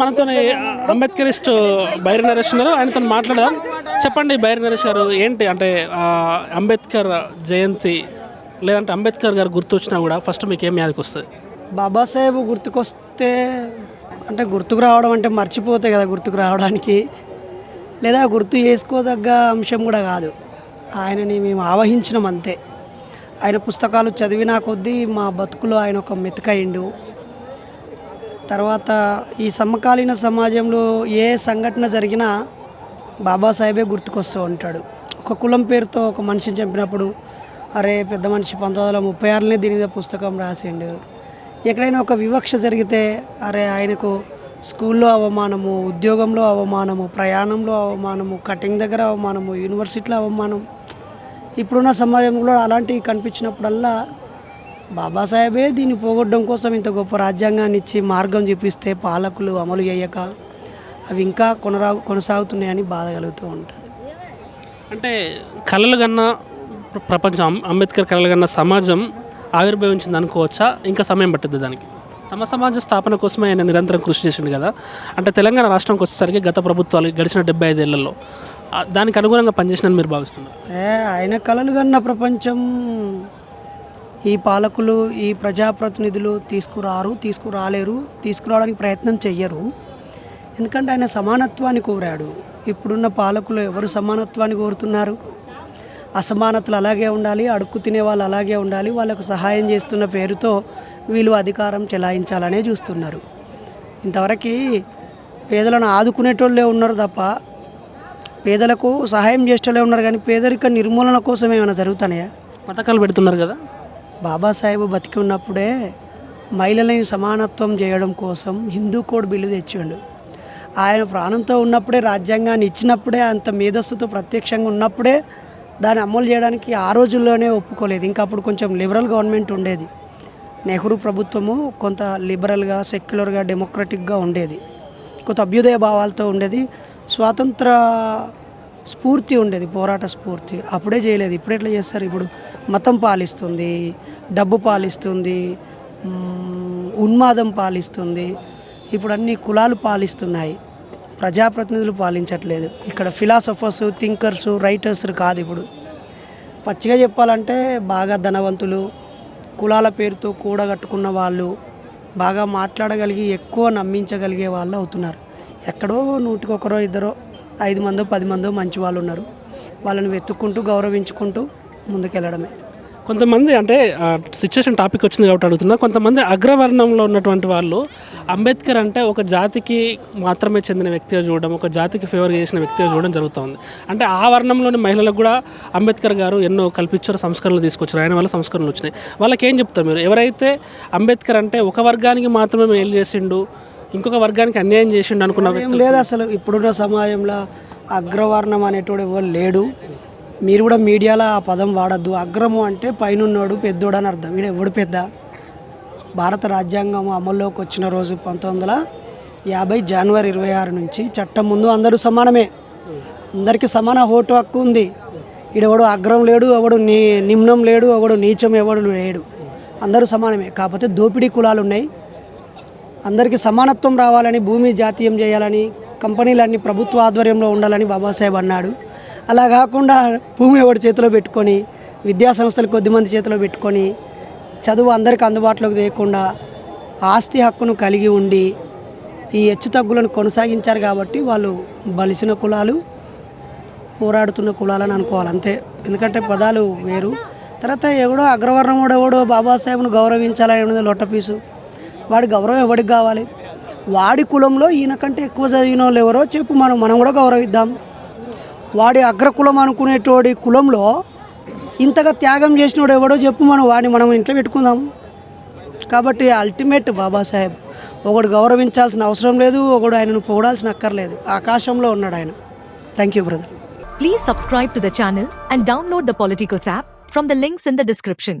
మనతో అంబేద్కరిస్ట్ బైరి నరేష్ ఉన్నారు. ఆయనతో మాట్లాడదాం చెప్పండి బైరి నరేష్ గారు ఏంటి అంటే అంబేద్కర్ జయంతి లేదంటే అంబేద్కర్ గారు గుర్తొచ్చినా కూడా ఫస్ట్ మీకు ఏం యాదకి వస్తుంది? బాబాసాహెబ్ గుర్తుకొస్తే అంటే గుర్తుకు రావడం అంటే మర్చిపోతే కదా గుర్తుకు రావడానికి. లేదా గుర్తు చేసుకోదగ్గ అంశం కూడా కాదు. ఆయనని మేము ఆవహించినాం అంతే. ఆయన పుస్తకాలు చదివినా కొద్దీ మా బతుకులో ఆయన ఒక మెతుకయిండు తర్వాత ఈ సమకాలీన సమాజంలో ఏ సంఘటన జరిగినా బాబాసాహెబే గుర్తుకొస్తూ ఉంటాడు. ఒక కులం పేరుతో ఒక మనిషిని చంపినప్పుడు అరే పెద్ద మనిషి పంతొమ్మిది వందల ముప్పై ఆరులోనే దీని మీద పుస్తకం రాసిండు. ఎక్కడైనా ఒక వివక్ష జరిగితే అరే ఆయనకు స్కూల్లో అవమానము ఉద్యోగంలో అవమానము ప్రయాణంలో అవమానము కటింగ్ దగ్గర అవమానము యూనివర్సిటీలో అవమానం. ఇప్పుడున్న సమాజంలో అలాంటివి కనిపించినప్పుడల్లా బాబాసాహెబే దీన్ని పోగొట్టడం కోసం ఇంత గొప్ప రాజ్యాంగాన్ని ఇచ్చి మార్గం చూపిస్తే పాలకులు అమలు చేయక అవి ఇంకా కొనరా కొనసాగుతున్నాయని బాధ కలుగుతూ ఉంటుంది. అంటే కళలు కన్నా ప్ర- ప్రపంచం అంబేద్కర్ కళలు కన్నా సమాజం ఆవిర్భవించింది అనుకోవచ్చా? ఇంకా సమయం పట్టుద్ది దానికి? సమ సమాజ స్థాపన కోసమే ఆయన నిరంతరం కృషి చేసిండు కదా? అంటే తెలంగాణ రాష్ట్రంకి వచ్చేసరికి గత ప్రభుత్వాలు గడిచిన డెబ్బై ఐదేళ్ళలో దానికి అనుగుణంగా పనిచేసినని మీరు భావిస్తున్నారు. ఏ ఆయన కలలు కన్న ప్రపంచం ఈ పాలకులు ఈ ప్రజాప్రతినిధులు తీసుకురారు తీసుకురాలేరు తీసుకురావడానికి ప్రయత్నం చెయ్యరు. ఎందుకంటే ఆయన సమానత్వాన్ని కోరాడు. ఇప్పుడున్న పాలకులు ఎవరు సమానత్వాన్ని కోరుతున్నారు? అసమానతలు అలాగే ఉండాలి అడుక్కు తినే వాళ్ళు అలాగే ఉండాలి వాళ్ళకు సహాయం చేస్తున్న పేరుతో వీళ్ళు అధికారం చెలాయించాలనే చూస్తున్నారు. ఇంతవరకు పేదలను ఆదుకునేటోళ్ళే ఉన్నారు తప్ప పేదలకు సహాయం చేసేటోళ్ళే ఉన్నారు కానీ పేదరిక నిర్మూలన కోసం ఏమైనా జరుగుతున్నాయా? పథకాలు పెడుతున్నారు కదా. బాబాసాహెబ్ బతికి ఉన్నప్పుడే మహిళలని సమానత్వం చేయడం కోసం హిందూ కోడ్ బిల్లు తెచ్చిండు. ఆయన ప్రాణంతో ఉన్నప్పుడే రాజ్యాంగాన్ని ఇచ్చినప్పుడే అంత మేధస్సుతో ప్రత్యక్షంగా ఉన్నప్పుడే దాన్ని అమలు చేయడానికి ఆ రోజుల్లోనే ఒప్పుకోలేదు. ఇంకా అప్పుడు కొంచెం లిబరల్ గవర్నమెంట్ ఉండేది. నెహ్రూ ప్రభుత్వము కొంత లిబరల్గా సెక్యులర్గా డెమోక్రటిక్గా ఉండేది. కొంత అభ్యుదయ భావాలతో ఉండేది. స్వాతంత్ర స్ఫూర్తి ఉండేది పోరాట స్ఫూర్తి. అప్పుడే చేయలేదు ఇప్పుడు ఎట్లా చేస్తారు? ఇప్పుడు మతం పాలిస్తుంది డబ్బు పాలిస్తుంది ఉన్మాదం పాలిస్తుంది. ఇప్పుడు అన్ని కులాలు పాలిస్తున్నాయి. ప్రజాప్రతినిధులు పాలించట్లేదు. ఇక్కడ ఫిలాసఫర్స్ థింకర్స్ రైటర్స్ కాదు ఇప్పుడు. పచ్చిగా చెప్పాలంటే బాగా ధనవంతులు కులాల పేరుతో కూడగట్టుకున్న వాళ్ళు బాగా మాట్లాడగలిగి ఎక్కువ నమ్మించగలిగే వాళ్ళు అవుతున్నారు. ఎక్కడో నూటికొకరో ఇద్దరో ఐదు మందో పది మందో మంచి వాళ్ళు ఉన్నారు. వాళ్ళని వెతుక్కుంటూ గౌరవించుకుంటూ ముందుకెళ్ళడమే. కొంతమంది అంటే సిచ్యువేషన్ టాపిక్ వచ్చింది కాబట్టి అడుగుతున్నా. కొంతమంది అగ్రవర్ణంలో ఉన్నటువంటి వాళ్ళు అంబేద్కర్ అంటే ఒక జాతికి మాత్రమే చెందిన వ్యక్తిగా చూడడం ఒక జాతికి ఫేవర్ చేసిన వ్యక్తిగా చూడడం జరుగుతుంది. అంటే ఆ వర్ణంలోని మహిళలకు కూడా అంబేద్కర్ గారు ఎన్నో కల్పించారు సంస్కరణలు తీసుకొచ్చారు. ఆయన వల్ల సంస్కరణలు వచ్చినాయి. వాళ్ళకి ఏం చెప్తారు మీరు? ఎవరైతే అంబేద్కర్ అంటే ఒక వర్గానికి మాత్రమే మేలు చేసిండు ఇంకొక వర్గానికి అన్యాయం చేసిండు అనుకున్న వ్యక్తులు. లేదు అసలు. ఇప్పుడున్న సమాజంలో అగ్రవర్ణం అనేటోడు ఎవరు లేడు. మీరు కూడా మీడియాలో ఆ పదం వాడద్దు. అగ్రము అంటే పైనున్నోడు పెద్దోడు అని అర్థం. వీడు ఎవడు పెద్ద? భారత రాజ్యాంగం అమల్లోకి వచ్చిన రోజు పంతొమ్మిది వందల యాభై జనవరి ఇరవై ఆరు నుంచి చట్టం ముందు అందరూ సమానమే. అందరికీ సమాన ఓటు హక్కు ఉంది. ఈడెవడు అగ్రం లేడు ఎవడు నీ నిమ్నం లేడు ఎవడు నీచం ఎవడు లేడు. అందరూ సమానమే. కాకపోతే దోపిడీ కులాలు ఉన్నాయి అందరికీ సమానత్వం రావాలని భూమి జాతీయం చేయాలని కంపెనీలన్నీ ప్రభుత్వ ఆధ్వర్యంలో ఉండాలని బాబాసాహెబ్ అన్నాడు. అలా కాకుండా భూమి ఎవరి చేతిలో పెట్టుకొని విద్యా సంస్థలు కొద్దిమంది చేతిలో పెట్టుకొని చదువు అందరికీ అందుబాటులోకి తేయకుండా ఆస్తి హక్కును కలిగి ఉండి ఈ హెచ్చు తగ్గులను కొనసాగించారు కాబట్టి వాళ్ళు బలిసిన కులాలు పోరాడుతున్న కులాలని అనుకోవాలి అంతే. ఎందుకంటే పదాలు వేరు. తర్వాత ఎవడో అగ్రవర్ణం వాడు ఎవడో బాబాసాహెబ్ను గౌరవించాలని లొట్టపీసు వాడి గౌరవం ఎవడికి కావాలి? వాడి కులంలో ఈయన కంటే ఎక్కువ చదివిన వాళ్ళు ఎవరో చెప్పు మనం మనం కూడా గౌరవిద్దాం. వాడి అగ్రకులం అనుకునేటోడి కులంలో ఇంతగా త్యాగం చేసినోడు ఎవడో చెప్పు మనం వాడిని మనం ఇంట్లో పెట్టుకుందాం. కాబట్టి అల్టిమేట్ బాబాసాహెబ్ ఒకడు గౌరవించాల్సిన అవసరం లేదు ఒకడు ఆయనను పొగడాల్సిన అక్కర్లేదు. ఆకాశంలో ఉన్నాడు ఆయన. Thank you brother please subscribe to the channel and download the Politicos app from the links in the description